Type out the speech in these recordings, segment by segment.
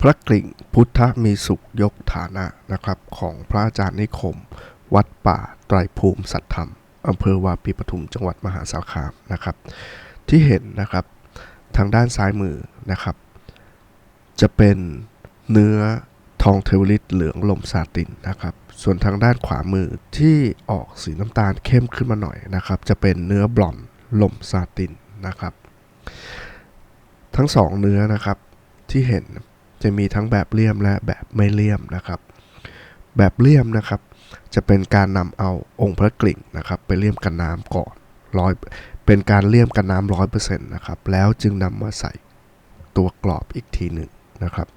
พระกลิ่งพุทธมีสุขยกฐานะนะครับของพระอาจารย์นิคม วัดป่าไตรภูมิสัตธรรมอำเภอวาปีปทุมจังหวัดมหาสารคามนะครับ ที่เห็นนะครับทางด้านซ้ายมือนะครับ จะเป็นเนื้อทองเทวลิตเหลืองลมซาตินนะครับ ส่วนทางด้านขวามือที่ออกสีน้ำตาลเข้มขึ้นมาหน่อยนะครับ จะเป็นเนื้อบลอนลมซาตินนะครับ ทั้งสองเนื้อนะครับที่เห็น จะมีทั้งแบบเลี่ยมและแบบไม่เลี่ยมนะครับ แบบเลี่ยมนะครับ จะเป็นการนำเอาองค์พระกลิ่งนะครับ ไปเลี่ยมกันน้ำก่อนร้อยเป็นการเลี่ยมกันน้ำร้อยเปอร์เซ็นต์นะครับ แล้วจึงนำมาใส่ตัวกรอบอีกทีหนึ่งนะครับ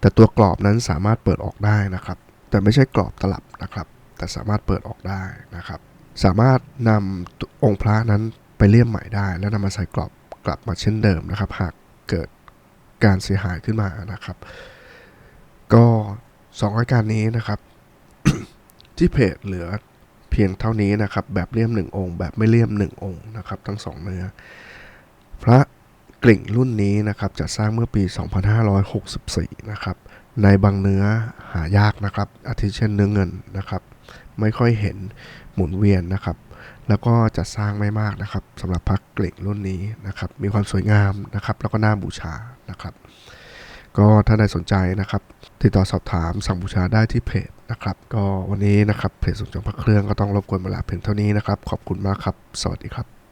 แต่ตัวกรอบนั้นสามารถเปิดออกได้นะครับ แต่ไม่ใช่กรอบตลับนะครับ แต่สามารถเปิดออกได้นะครับ สามารถนำองค์พระนั้นไปเลี่ยมใหม่ได้ แล้วนำมาใส่กรอบกลับมาเช่นเดิมนะครับ หากเกิด การเสียหายขึ้นมานะครับ ก็สองรายการนี้นะครับ ที่เพจเหลือเพียงเท่านี้นะครับ แบบเลี่ยมหนึ่งองค์ แบบไม่เลี่ยมหนึ่งองค์นะครับ ทั้งสองเนื้อ พระกลิ่งรุ่นนี้นะครับจะสร้างเมื่อปี 2564 นะครับ ในบางเนื้อหายากนะครับ อาทิเช่นเนื้อเงินนะครับ ไม่ค่อยเห็นหมุนเวียนนะครับ แล้วก็จะสร้างไม่มากนะครับสำหรับพระกลิ่งรุ่นนี้นะครับ มีความสวยงามนะครับ แล้วก็น่าบูชานะครับ ก็ถ้าใดสนใจนะครับ ติดต่อสอบถามสั่งบูชาได้ที่เพจนะครับ ก็วันนี้นะครับเพจสมจงพระเครื่องก็ต้องรบกวนเวลาเพียงเท่านี้นะครับ ขอบคุณมากครับ สวัสดีครับ